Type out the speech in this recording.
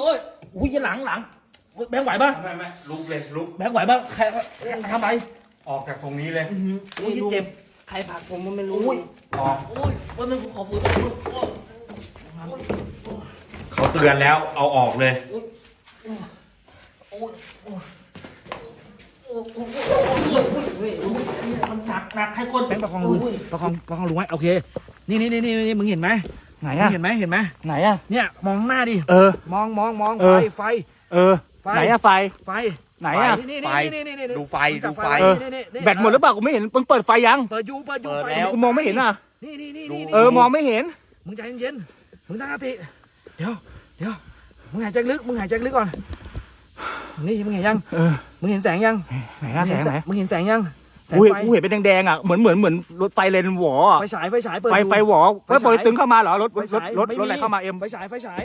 โอ้ยอุ้ยหลังหลังแบงค์ไหวปะไม่ไม่ลุกเลยลุกแบงค์ไหวปะใครทำไมออกจากตรงนี้เลยอุ้ยเจ็บใครผลักผมมันไม่รู้อุ้ยออกโอ้ยวันนึงผมขอฝืนเขาเตือนแล้วเอาออกเลยมันหนักหนักให้คนแบงค์ประคองลุงประคองประคองลุงไว้โอเคนี่นี่นี่นี่นี่มึงเห็นไหม ไหนมึอะงเห็นไหมเห็นไหมไหนอะเนี่ยมองข้างหน้าดิเออ มองมองมองเอไฟอไฟ เออ ไฟ ไหนอะไฟ ไฟ ไหนอะนี่ไฟนี่นี่นี่นี่ดูไฟจัดูบไฟนี่นี่นี่แบตหมดหรือเปล่ากูไม่เห็นมึงเปิดไฟยังเปิดอยูเปิดอยูเปิดไฟแล้วกูมองไม่เห็นอะนี่นี่นี่นี่เออมองไม่เห็น มึงใจเย็นๆมึงตั้งสติเดี๋ยวเดี๋ยวมึงหายใจลึกมึงหายใจลึกก่อนนี่มึงเห็นยังเออมึงเห็นแสงยังไหนอะแสงไหนมึงเห็นแสงยังแสง กูเห็นไฟกูเห็นเป็นแดงๆอะเหมือนเหมือนเหมือนรถไฟเลนหวออะไฟฉายไฟฉายเปิดไฟอยู่ไฟหวอไฟไฟฉาย ปล่อยตึงเข้ามาเหรอรถไฟรถฉายรถไม่รถอะไรเข้ามาเอ็ม ไฟฉายไฟฉาย